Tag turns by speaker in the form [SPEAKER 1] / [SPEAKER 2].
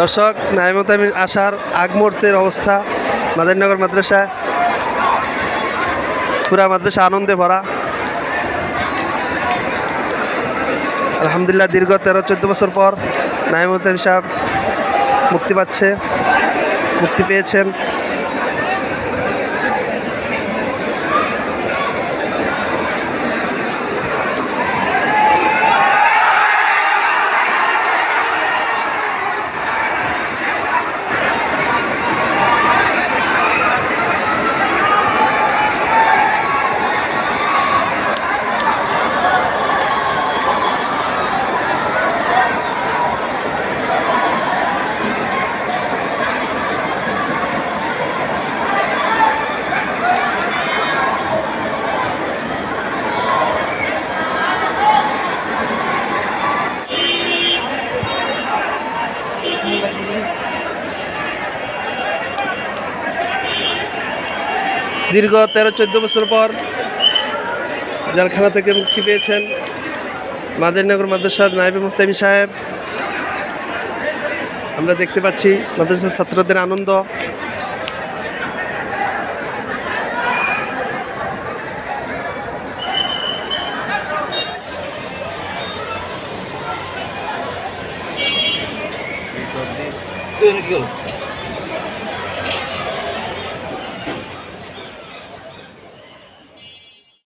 [SPEAKER 1] দর্শক নাইমত আমি আসার আগ মুহূর্তের অবস্থা, মাদারনগর মাদ্রাসা পুরা মাদ্রাসা আনন্দে ভরা। আলহামদুলিল্লাহ, দীর্ঘ তেরো, চোদ্দ বছর পর নাইমত সাহেব মুক্তি পাচ্ছে, মুক্তি পেয়েছেন। দীর্ঘ তেরো, চোদ্দ বছর পর জেলখানা থেকে মুক্তি পেয়েছেন মাদারনগর মাদ্রাসার নাইবে মুস্তামি সাহেব। আমরা দেখতে পাচ্ছি মাদ্রাসার ছাত্রদের আনন্দ।
[SPEAKER 2] কি